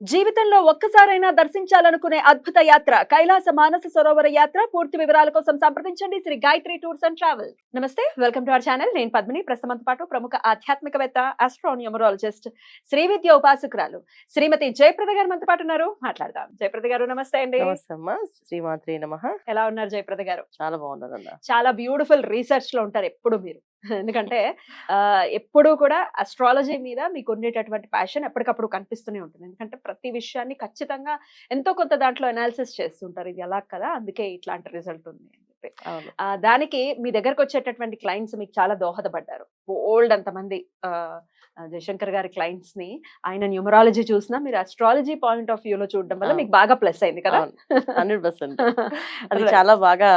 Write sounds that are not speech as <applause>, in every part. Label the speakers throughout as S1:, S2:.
S1: జీవితంలో ఒక్కసారైనా దర్శించాలనుకునే అద్భుత యాత్ర కైలాస మానస సరోవర యాత్ర. పూర్తి వివరాల కోసం సంప్రదించండి. Sri Gayatri tours and travel నమస్తే వెల్కమ్ టు అవర్ ఛానల్. నేను పద్మిని. ప్రస్తుతంతో పాటు ప్రముఖ ఆధ్యాత్మికవేత్త ఆస్ట్రోన్యూమరాలజిస్ట్ శ్రీ విద్య ఉపాసకురాలు శ్రీమతి జయప్రద గారు మనతో పాటు ఉన్నారు. మాట్లాడదాం. జయప్రద గారు నమస్తే అండి.
S2: శ్రీమాత్రి నమ.
S1: ఎలా ఉన్నారు జయప్రద గారు?
S2: చాలా బాగున్నారన్న
S1: చాలా బ్యూటిఫుల్ రీసెర్చ్లో ఉంటారు ఎప్పుడు మీరు. ఎందుకంటే ఆ, ఎప్పుడూ కూడా అస్ట్రాలజీ మీద మీకు ఉండేటటువంటి ప్యాషన్ ఎప్పటికప్పుడు కనిపిస్తూనే ఉంటుంది. ఎందుకంటే ప్రతి విషయాన్ని ఖచ్చితంగా ఎంతో కొంత దాంట్లో అనాలిసిస్ చేస్తుంటారు. ఇది ఎలా కదా అందుకే ఇట్లాంటి రిజల్ట్ ఉంది అని. చెప్పి. దానికి మీ దగ్గరకు వచ్చేటటువంటి క్లయింట్స్ మీకు చాలా దోహదపడ్డారు. ఓల్డ్ అంతమంది జయశంకర్ గారి క్లయింట్స్ని ఆయన న్యూమరాలజీ చూసినా మీరు అస్ట్రాలజీ పాయింట్ ఆఫ్ వ్యూలో చూడడం వల్ల. మీకు బాగా ప్లస్ అయింది కదా?
S2: Hundred percent. <laughs> అది. చాలా బాగా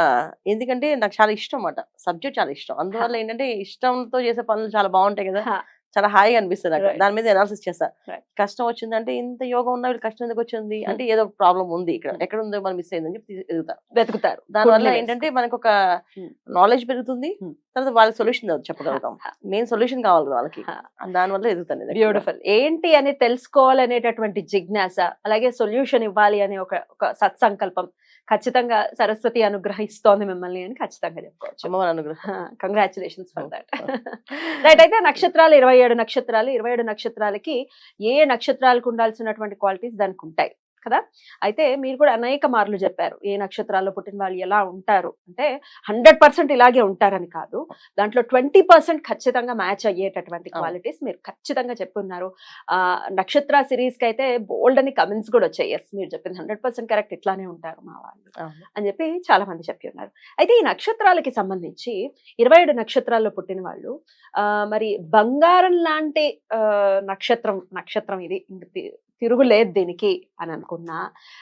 S2: ఎందుకంటే నాకు చాలా ఇష్టం అన్నమాట. సబ్జెక్ట్ చాలా ఇష్టం. అందువల్ల ఏంటంటే ఇష్టంతో చేసే పనులు చాలా బాగుంటాయి కదా. చాలా హాయిగా అనిపిస్తుంది నాకు
S1: Right.
S2: దాని మీద అనాలిసిస్ చేస్తా. కష్టం వచ్చిందంటే ఇంత యోగం ఉన్నా వీళ్ళు కష్టం ఎందుకు వచ్చింది? అంటే ఏదో ఒక ప్రాబ్లం ఉంది ఇక్కడ. ఎక్కడ ఉందో మనం మిస్ అయిందని చెప్పి ఎదుగుతా
S1: వెతుకుతారు
S2: దానివల్ల ఏంటంటే మనకు ఒక
S1: Hmm.
S2: నాలెడ్జ్ పెరుగుతుంది.
S1: Hmm.
S2: తర్వాత వాళ్ళకి సొల్యూషన్ చెప్పగలుగుతాం. మెయిన్ సొల్యూషన్ కావాలి వాళ్ళకి. దానివల్ల ఎదుగుతాను.
S1: బ్యూటిఫుల్ ఏంటి అని తెలుసుకోవాలనేటటువంటి జిజ్ఞాస అలాగే సొల్యూషన్ ఇవ్వాలి అనే ఒక ఒక సత్సంకల్పం ఖచ్చితంగా సరస్వతి అనుగ్రహిస్తోంది మిమ్మల్ని అని ఖచ్చితంగా చెప్పుకోవచ్చు
S2: అమ్మవారి అనుగ్రహం
S1: కంగ్రాచులేషన్స్ ఫర్ దట్. రైట్ అయితే నక్షత్రాలు ఇరవై ఏడు నక్షత్రాలు ఇరవై ఏడు నక్షత్రాలకి ఏ నక్షత్రాలకు ఉండాల్సినటువంటి క్వాలిటీస్ దానికి ఉంటాయి కదా? అయితే మీరు కూడా అనేక మార్లు చెప్పారు. ఏ నక్షత్రాల్లో పుట్టిన వాళ్ళు ఎలా ఉంటారు? అంటే హండ్రెడ్ పర్సెంట్ ఇలాగే ఉంటారని కాదు. దాంట్లో ట్వంటీ పర్సెంట్ ఖచ్చితంగా మ్యాచ్ అయ్యేటటువంటి. క్వాలిటీస్ మీరు ఖచ్చితంగా చెప్పున్నారు. ఆ నక్షత్ర సిరీస్కి అయితే బోల్డ్ అని కమెంట్స్ కూడా వచ్చాయి. ఎస్ మీరు చెప్పింది హండ్రెడ్ పర్సెంట్ కరెక్ట్. ఇట్లానే ఉంటారు మా వాళ్ళు. అని చెప్పి చాలా మంది చెప్పి ఉన్నారు. అయితే ఈ నక్షత్రాలకి సంబంధించి ఇరవై ఏడు నక్షత్రాల్లో పుట్టిన వాళ్ళు మరి బంగారం లాంటి నక్షత్రం నక్షత్రం ఇది తిరుగులేదు దీనికి అని అనుకున్నా.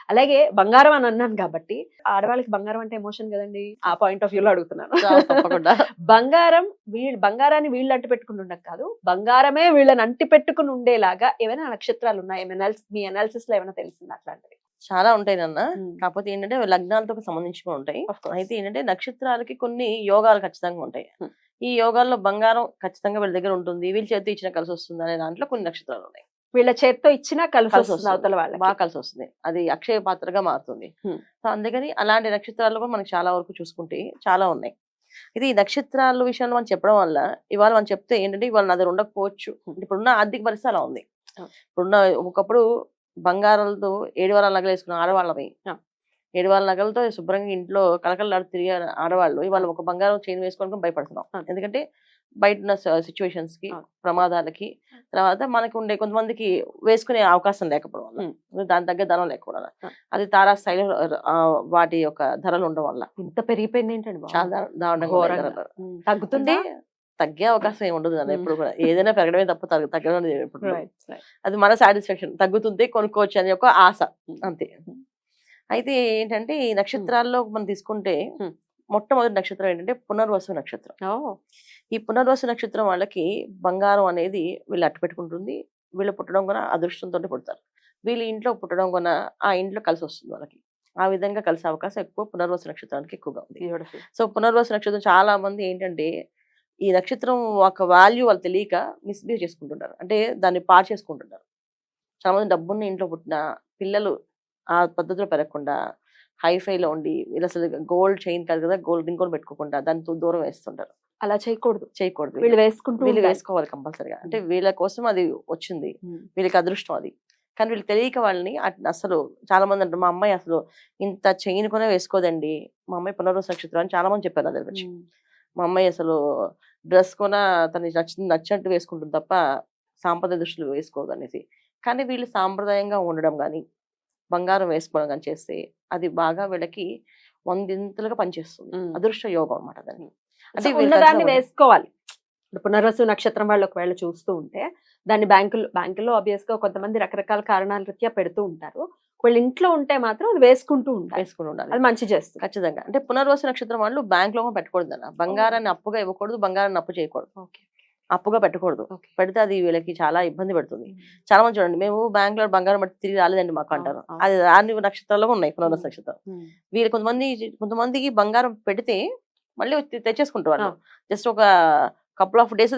S1: అలాగే బంగారం అని అన్నాను కాబట్టి ఆడవాళ్ళకి బంగారం అంటే ఎమోషన్ కదండి? ఆ పాయింట్ ఆఫ్ వ్యూలో అడుగుతున్నాను. <laughs> బంగారం వీళ్ళు బంగారాన్ని వీళ్ళు అంటి పెట్టుకుని ఉండక కాదు. బంగారమే వీళ్ళని అంటి పెట్టుకుని ఉండేలాగా ఏమైనా నక్షత్రాలు ఉన్నాయి? మీ అనాలిసిస్లో ఏమైనా తెలిసింది అట్లాంటివి?
S2: చాలా ఉంటాయి నాన్న.
S1: Hmm.
S2: కాకపోతే ఏంటంటే లగ్నాలతో సంబంధించుకుని ఉంటాయి. అయితే ఏంటంటే నక్షత్రాలకి కొన్ని యోగాలు ఖచ్చితంగా ఉంటాయి.
S1: Hmm.
S2: ఈ యోగాల్లో బంగారం ఖచ్చితంగా వీళ్ళ దగ్గర ఉంటుంది. వీళ్ళ చేతి ఇచ్చిన కలిసి వస్తుంది అనే దాంట్లో కొన్ని నక్షత్రాలు ఉన్నాయి.
S1: వీళ్ళ చేత్తో ఇచ్చినా కలిసి వస్తుంది అవతల వాళ్ళకి.
S2: బాగా కలిసి వస్తుంది. అది అక్షయ పాత్రగా మారుతుంది. సో అందుకని అలాంటి నక్షత్రాలు కూడా మనకి చాలా వరకు చూసుకుంటే చాలా ఉన్నాయి. ఇది ఈ నక్షత్రాల విషయంలో మనం చెప్పడం వల్ల ఇవాళ మనం చెప్తే ఏంటంటే ఇవాళ నా దగ్గర ఉండకపోవచ్చు. ఇప్పుడున్న ఆర్థిక పరిస్థితి అలా ఉంది. ఇప్పుడున్న ఒకప్పుడు బంగారాలతో ఏడు వారాల నగలు వేసుకున్న ఆడవాళ్ళవి. ఏడు వారాల నగలతో శుభ్రంగా ఇంట్లో కలకలలాడు తిరిగే ఆడవాళ్ళు ఇవాళ ఒక బంగారం చైన్ వేసుకోవడానికి భయపడుతున్నాం. ఎందుకంటే బయట ఉన్న
S1: సిచ్యువేషన్స్కి.
S2: ప్రమాదాలకి తర్వాత మనకు ఉండే కొంతమందికి వేసుకునే అవకాశం లేకపోవడం వల్ల దాని తగ్గ ధనం లేకపోవడం వల్ల. అది తారా స్థాయిలో వాటి యొక్క ధరలు ఉండడం వల్ల
S1: ఇంత పెరిగిపోయింది ఏంటండి బాబు?
S2: చాలా దా- దారుణంగా ఉన్నాయి
S1: ఘోరంగా.
S2: ధరలు.
S1: ఉమ్, తగ్గుతుంటే
S2: అంటే తగ్గే అవకాశం ఏమి ఉండదు
S1: మ్మ్.
S2: ఎప్పుడు కూడా ఏదైనా పెరగడమే తప్ప తగ్గ- తగ్గడం ఎప్పుడు. అది మన సాటిస్ఫాక్షన్ తగ్గుతుంది కొనుక్కోవచ్చు అనే ఒక ఆశ. అంతే. అయితే ఏంటంటే ఈ నక్షత్రాల్లో మనం తీసుకుంటే. మొట్టమొదటి నక్షత్రం ఏంటంటే పునర్వసు నక్షత్రం. ఈ పునర్వసు నక్షత్రం వాళ్ళకి బంగారం అనేది వీళ్ళు అట్టు పెట్టుకుంటుంది. వీళ్ళు పుట్టడం కూడా అదృష్టంతో పుడతారు. వీళ్ళు ఇంట్లో పుట్టడం కూడా ఆ ఇంట్లో కలిసి వస్తుంది వాళ్ళకి. ఆ విధంగా కలిసే అవకాశం ఎక్కువ పునర్వసు నక్షత్రానికి ఎక్కువగా ఉంది. సో పునర్వసు నక్షత్రం చాలా మంది ఏంటంటే ఈ నక్షత్రం ఒక వాల్యూ వాళ్ళు తెలియక మిస్బిహేవ్ చేసుకుంటుంటారు. అంటే దాన్ని పాడు చేసుకుంటుంటారు. చాలా మంది డబ్బున్న ఇంట్లో పుట్టిన పిల్లలు ఆ పద్ధతిలో పెరగకుండా హైఫైలో ఉండి వీళ్ళు అసలు గోల్డ్ చైన్ కాదు కదా గోల్డ్ ఇంకొని పెట్టుకోకుండా దాని దూరం వేస్తుంటారు.
S1: అలా చేయకూడదు.
S2: చేయకూడదు.
S1: వీళ్ళు వేసుకుంటూ
S2: వీళ్ళు. వేసుకోవాలి కంపల్సరిగా. అంటే వీళ్ళ కోసం అది వచ్చింది. వీళ్ళకి అదృష్టం అది. కానీ వీళ్ళు తెలియక వాళ్ళని అట్- అసలు చాలా మంది అంటారు మా అమ్మాయి అసలు ఇంత చైన్ కొనే వేసుకోదండి. మా అమ్మాయి పునర్వసు నక్షత్రం అని చాలా మంది చెప్పారు దగ్గర వచ్చి మా అమ్మాయి అసలు డ్రెస్ కొన తనకి నచ్చింది నచ్చినట్టు వేసుకుంటుంది తప్ప సాంప్రదాయ దుస్తులు వేసుకోదు అనేసి. కానీ వీళ్ళు సాంప్రదాయంగా ఉండడం కానీ బంగారం వేసుకోవడం కానీ చేస్తే అది బాగా వీళ్ళకి వందింతలుగా పనిచేస్తుంది. అదృష్ట యోగం అనమాట దాన్ని. అంటే
S1: ఉన్నదాన్ని. వేసుకోవాలి. పునర్వసు నక్షత్రం వాళ్ళు ఒకవేళ చూస్తూ ఉంటే దాన్ని బ్యాంకులు బ్యాంకుల్లో ఆబ్వియస్గా కొంతమంది రకరకాల కారణాల రీత్యా పెడుతూ ఉంటారు. వీళ్ళ ఇంట్లో ఉంటే మాత్రం అది వేసుకుంటూ ఉండాలి.
S2: వేసుకుని ఉండాలి.
S1: అది మంచి చేస్తుంది.
S2: ఖచ్చితంగా. అంటే పునర్వసు నక్షత్రం వాళ్ళు బ్యాంక్లో పెట్టకూడదు బంగారాన్ని అప్పుగా ఇవ్వకూడదు బంగారాన్ని అప్పు చేయకూడదు.
S1: ఓకే.
S2: అప్పుగా పెట్టకూడదు. పెడితే అది వీళ్ళకి చాలా ఇబ్బంది పెడుతుంది. చాలా మంది చూడండి మేము బ్యాంక్లో బంగారం పట్టి తిరిగి రాలేదండి మాకు అంటారు. అది రాని నక్షత్రాల్లో ఉన్నాయి పునర్వసు. నక్షత్రం. వీళ్ళు కొంతమంది కొంతమందికి బంగారం పెడితే మళ్ళీ తెచ్చేసుకుంటారు వాళ్ళు. జస్ట్ ఒక కపుల్ ఆఫ్ డేస్.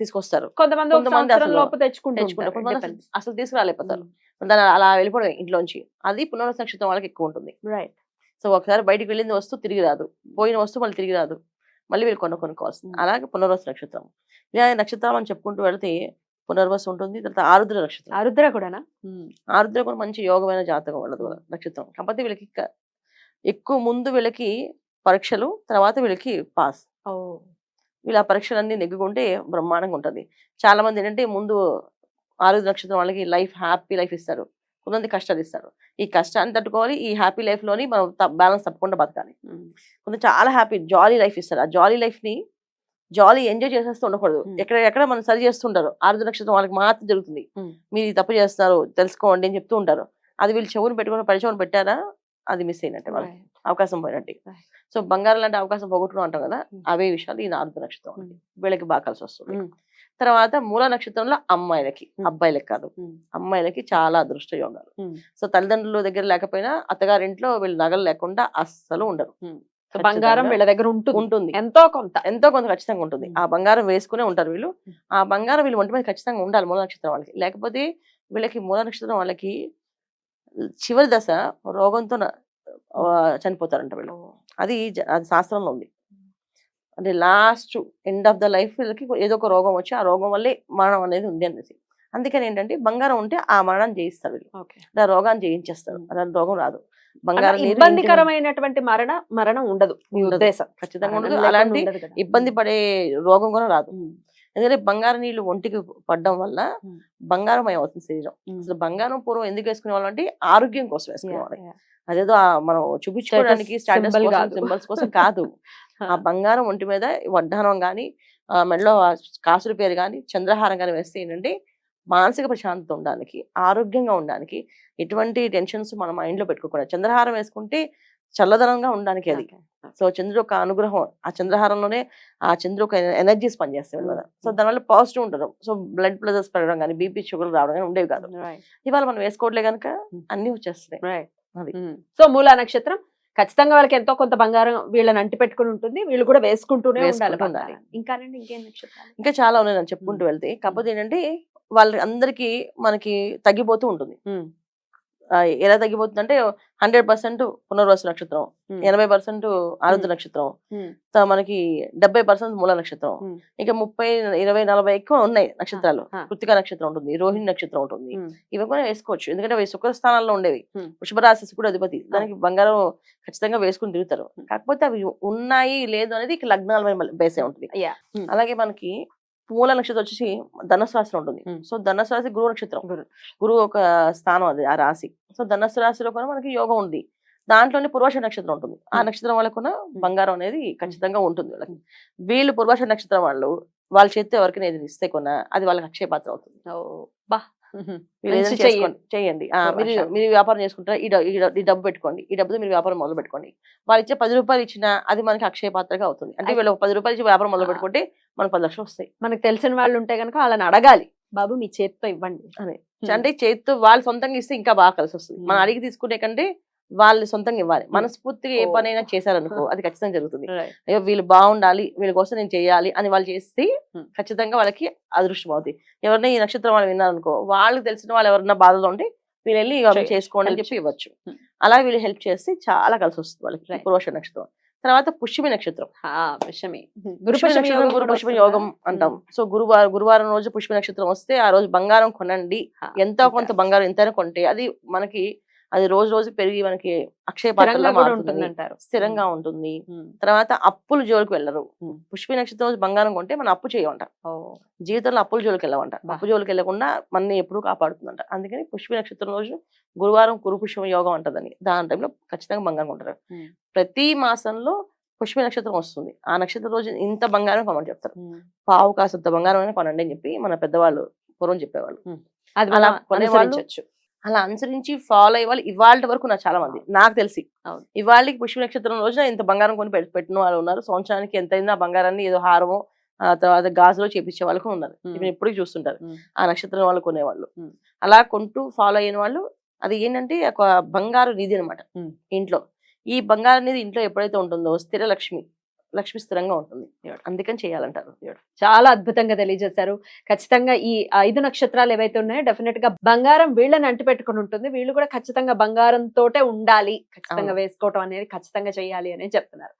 S2: తీసుకొస్తారు.
S1: కొంతమంది
S2: కొంతమంది అసలు తెచ్చుకుంటారు. కొంతమంది. అసలు తీసుకురాలేకపోతారు. దాని అలా వెళ్ళిపోవడం ఇంట్లోంచి. అది పునర్వసు నక్షత్రం వాళ్ళకి ఎక్కువ ఉంటుంది.
S1: రైట్
S2: సో ఒకసారి బయటికి వెళ్ళింది వస్తువు తిరిగి రాదు. పోయిన వస్తువు మళ్ళీ తిరిగి రాదు. మళ్ళీ వీళ్ళు కొను కొనుక్కోవాల్సింది. అలాగే పునర్వసు నక్షత్రం. ఇలా నక్షత్రం అని చెప్పుకుంటూ వెళితే పునర్వసు ఉంటుంది తర్వాత ఆరుద్ర నక్షత్రం.
S1: ఆరుద్ర కూడానా?
S2: ఆరుద్ర కూడా మంచి యోగమైన జాతకం వాళ్ళది కూడా నక్షత్రం. కాకపోతే వీళ్ళకి ఎక్కువ ముందు వీళ్ళకి పరీక్షలు తర్వాత వీళ్ళకి పాస్. వీళ్ళు పరీక్షలన్నీ నెగ్గుకుంటే బ్రహ్మాండంగా ఉంటుంది. చాలా మంది ఏంటంటే ముందు ఆరుద్ర నక్షత్రం వాళ్ళకి లైఫ్ హ్యాపీ లైఫ్ ఇస్తారు. కొంతమంది కష్టాలు ఇస్తారు ఈ కష్టాన్ని తట్టుకోవాలి ఈ హ్యాపీ లైఫ్లోని మనం బ్యాలెన్స్ తప్పకుండా బతకాలి కొంత చాలా హ్యాపీ జాలీ లైఫ్ ఇస్తారు ఆ జాలీ లైఫ్ని జాలీ ఎంజాయ్ చేసేస్తూ ఉండకూడదు. ఎక్కడ ఎక్కడ మనం సరి చేస్తుంటారు ఆరుద్ర నక్షత్రం వాళ్ళకి మాత్రం జరుగుతుంది. మీరు తప్పు చేస్తున్నారు తెలుసుకోండి అని చెప్తూ ఉంటారు అది వీళ్ళు చెవుని పెట్టుకుని పరిచయం పెట్టారా అది మిస్ అయినట్టే వాళ్ళకి అవకాశం పోయినట్టు. సో బంగారం లాంటి అవకాశం పోగొట్టుకుని అంటాం కదా. అవే విషయాలు ఈ ఆరుద్ర నక్షత్రం. వీళ్ళకి బాగా కలిసి వస్తుంది. తర్వాత మూల నక్షత్రంలో అమ్మాయిలకి. అబ్బాయిలకి కాదు. అమ్మాయిలకి చాలా అదృష్ట యోగాలు. సో తల్లిదండ్రుల దగ్గర లేకపోయినా అత్తగారింట్లో వీళ్ళు నగలు లేకుండా అస్సలు ఉండరు.
S1: బంగారం వీళ్ళ దగ్గర ఉంటుంది.
S2: ఉంటుంది.
S1: ఎంతో కొంత.
S2: ఎంతో కొంత ఖచ్చితంగా ఉంటుంది. ఆ బంగారం వేసుకునే ఉంటారు వీళ్ళు. ఆ బంగారం వీళ్ళు ఒంటి మీద ఖచ్చితంగా ఉండాలి మూల నక్షత్రం వాళ్ళకి. లేకపోతే వీళ్ళకి మూల నక్షత్రం వాళ్ళకి చివరి దశ రోగంతో చనిపోతారంట వీళ్ళు. అది అది శాస్త్రంలో ఉంది. అంటే last end of the life వీళ్ళకి ఏదో ఒక రోగం వచ్చి ఆ రోగం వల్లే మరణం అనేది ఉంది అనేసి అందుకని ఏంటంటే బంగారం ఉంటే ఆ మరణం జయిస్తారు వీళ్ళు ఆ రోగాన్ని జయించేస్తారు
S1: Hmm.
S2: అలాంటి రోగం రాదు బంగారం
S1: ఇబ్బందికరమైనటువంటి మరణ మరణం ఉండదు. ఉద్దేశం
S2: ఖచ్చితంగా ఉండదు అలాంటి. ఇబ్బంది పడే రోగం కూడా రాదు. ఎందుకంటే బంగారు నీళ్ళు ఒంటికి పడడం వల్ల. బంగారమయం అవుతుంది శరీరం. అసలు బంగారం పూర్వం ఎందుకు వేసుకునే వాళ్ళు అంటే ఆరోగ్యం కోసం వేసుకునే
S1: Yeah,
S2: వాళ్ళు
S1: yeah.
S2: అదేదో మనం చూపించుకోవడానికి స్టాటస్. సింబల్స్ కోసం కాదు <laughs> ఆ బంగారం ఒంటి మీద వడ్డానం కానీ మెడలో కాసుల పేరు కానీ చంద్రహారం కానీ వేస్తే ఏంటంటే మానసిక ప్రశాంతత ఉండడానికి ఆరోగ్యంగా ఉండడానికి ఎటువంటి టెన్షన్స్ మన మైండ్లో పెట్టుకోకూడదు చంద్రహారం వేసుకుంటే చల్లదనంగా ఉండడానికి అది. సో చంద్రుడు ఒక అనుగ్రహం ఆ చంద్రహారంలోనే ఆ చంద్రుడు ఒక ఎనర్జీస్ పనిచేస్తాయి మీద. సో. దానివల్ల పాజిటివ్ ఉంటారు సో బ్లడ్ ప్రెజర్స్ పెరగడం కానీ బీపీ షుగర్ రావడం కానీ ఉండేవి కాదు ఇవాళ మనం వేసుకోవట్లే కనుక. అన్ని వచ్చేస్తున్నాయి.
S1: ఉమ్. సో మూలా నక్షత్రం ఖచ్చితంగా వాళ్ళకి ఎంతో కొంత బంగారం వీళ్ళని అంటి పెట్టుకుని ఉంటుంది. వీళ్ళు కూడా వేసుకుంటూనే ఉండాలి. ఇంకానండి ఇంకేం
S2: ఇంకా చాలా ఉన్నాయి నేను చెప్పుకుంటూ. వెళ్తే. కాకపోతే ఏంటంటే వాళ్ళ అందరికి మనకి తగ్గిపోతూ ఉంటుంది. ఎలా తగ్గిపోతుంది అంటే హండ్రెడ్ పర్సెంట్ పునర్వసు నక్షత్రం. ఎనభై పర్సెంట్ ఆరుద్ర నక్షత్రం మనకి డెబ్బై పర్సెంట్ మూల నక్షత్రం. ఇంకా ముప్పై ఇరవై నలభై ఎక్కువ ఉన్నాయి నక్షత్రాలు. కృతిక నక్షత్రం ఉంటుంది రోహిణి నక్షత్రం ఉంటుంది. ఇవి కూడా వేసుకోవచ్చు ఎందుకంటే అవి శుక్ర స్థానాల్లో ఉండేవి
S1: Hmm.
S2: వృషభ రాశి కూడా అధిపతి దానికి బంగారం ఖచ్చితంగా వేసుకుని తిరుగుతారు. కాకపోతే అవి ఉన్నాయి లేదు అనేది ఇక లగ్నాల మీద బేసే ఉంటుంది. అలాగే మనకి మూల నక్షత్రం వచ్చేసి ధనుసు రాశిలో ఉంటుంది. సో ధనుసు రాశి గురువు నక్షత్రం.
S1: గురు.
S2: గురువు ఒక స్థానం అది ఆ రాశి. సో ధనుసు రాశిలో కూడా మనకి యోగం ఉంది. దాంట్లోనే పూర్వాష నక్షత్రం ఉంటుంది. ఆ. నక్షత్రం వాళ్ళకు కూడా బంగారం అనేది ఖచ్చితంగా ఉంటుంది వాళ్ళకి. వీళ్ళు పూర్వాష నక్షత్రం వాళ్ళు వాళ్ళ చేతితో ఎవరికైనా ఇస్తే కొన్నా అది వాళ్ళకి అక్షయ పాత్ర అవుతుంది
S1: బా!
S2: చేయండి. మీరు వ్యాపారం చేసుకుంటారా? ఈ డబ్బు పెట్టుకోండి. ఈ డబ్బుతో మీరు వ్యాపారం మొదలు పెట్టుకోండి. వాళ్ళు ఇచ్చే పది రూపాయలు ఇచ్చినా అది మనకి అక్షయ పాత్రగా అవుతుంది. అంటే వీళ్ళు పది రూపాయలు ఇచ్చి వ్యాపారం మొదలు. పెట్టుకుంటే మనకు పది లక్షలు వస్తాయి.
S1: మనకు తెలిసిన వాళ్ళు ఉంటే కనుక వాళ్ళని అడగాలి. బాబు మీ చేతితో ఇవ్వండి.
S2: అని. అంటే చేతితో వాళ్ళు సొంతంగా ఇస్తే ఇంకా బాగా కలిసి వస్తుంది. మనం. అడిగి తీసుకునే కంటే వాళ్ళు సొంతంగా ఇవ్వాలి మనస్ఫూర్తిగా ఏ
S1: ఓ.
S2: పనైనా చేశారనుకో అది ఖచ్చితంగా జరుగుతుంది. <laughs> అయ్యో వీళ్ళు బాగుండాలి వీళ్ళ కోసం నేను చేయాలి అని వాళ్ళు చేస్తే
S1: Hmm.
S2: ఖచ్చితంగా వాళ్ళకి అదృష్టం అవుతుంది ఎవరైనా ఈ నక్షత్రం వాళ్ళు విన్నారనుకో వాళ్ళకి తెలిసిన వాళ్ళు ఎవరైనా బాధలో ఉంటే వీళ్ళు వెళ్ళి. చేసుకోండి అని చెప్పి ఇవ్వచ్చు
S1: Hmm.
S2: అలా వీళ్ళు హెల్ప్ చేస్తే చాలా కలిసి వస్తుంది వాళ్ళకి. పురోష నక్షత్రం తర్వాత పుష్యమి నక్షత్రం
S1: పుష్యమి గురు
S2: నక్షత్రం
S1: యోగం
S2: గురు అంటాం. సో గురువారం గురువారం రోజు పుష్ప నక్షత్రం వస్తే ఆ రోజు బంగారం కొనండి ఎంతో కొంత బంగారం ఎంతైనా కొంటే అది మనకి అది రోజు రోజు పెరిగి మనకి అక్షయ పాత్రలో
S1: అంటారు
S2: స్థిరంగా ఉంటుంది. తర్వాత అప్పులు జోలికి వెళ్ళరు. పుష్ప నక్షత్రం రోజు బంగారం కొంటే మనం అప్పు చేయమంట. జీవితంలో అప్పుల జోలికి వెళ్ళమంట.
S1: బా.
S2: అప్పు జోలికి వెళ్ళకుండా మనని ఎప్పుడూ కాపాడుతుందంట. అందుకని పుష్ప నక్షత్రం రోజు గురువారం కురు పుష్పం యోగం అంటదని దాని టైంలో ఖచ్చితంగా బంగారం కొంటారు.
S1: ఉమ్.
S2: ప్రతి మాసంలో పుష్ప నక్షత్రం వస్తుంది. ఆ నక్షత్రం రోజు ఇంత బంగారం కొనమని చెప్తారు. పావు కాసంత బంగారం అయినా కొనండి అని చెప్పి మన పెద్దవాళ్ళు పూర్వం చెప్పేవాళ్ళు.
S1: అది
S2: అలా కొనేవాళ్ళు అలా అనుసరించి ఫాలో అయ్యే వాళ్ళు ఇవాళ వరకు నాకు చాలా మంది నాకు తెలిసి. ఇవాళకి పుష్ప నక్షత్రం రోజున ఇంత బంగారం కొని పెట్- పెట్టిన వాళ్ళు ఉన్నారు సంవత్సరానికి ఎంత అయిందో ఆ బంగారాన్ని ఏదో హారమో తర్వాత గాజులో చేపించే వాళ్ళు కూడా ఉన్నారు. ఇప్పుడు ఎప్పుడు చూస్తుంటారు. ఆ నక్షత్రం వాళ్ళు కొనేవాళ్ళు. అలా కొంటూ ఫాలో అయిన వాళ్ళు అది ఏంటంటే ఒక బంగారు నిధి అనమాట. ఇంట్లో ఈ బంగారు నిధి ఇంట్లో ఎప్పుడైతే ఉంటుందో స్థిర లక్ష్మి లక్ష్మి స్థిరంగా ఉంటుంది. అందుకని చేయాలంటారు
S1: చాలా అద్భుతంగా తెలియజేశారు. ఖచ్చితంగా ఈ ఐదు నక్షత్రాలు ఏవైతే ఉన్నాయో డెఫినెట్గా బంగారం వీళ్ళని అంటి పెట్టుకుని ఉంటుంది. వీళ్ళు కూడా ఖచ్చితంగా బంగారం తోటే ఉండాలి. ఖచ్చితంగా. వేసుకోవటం అనేది ఖచ్చితంగా చేయాలి అనేది చెప్తున్నారు.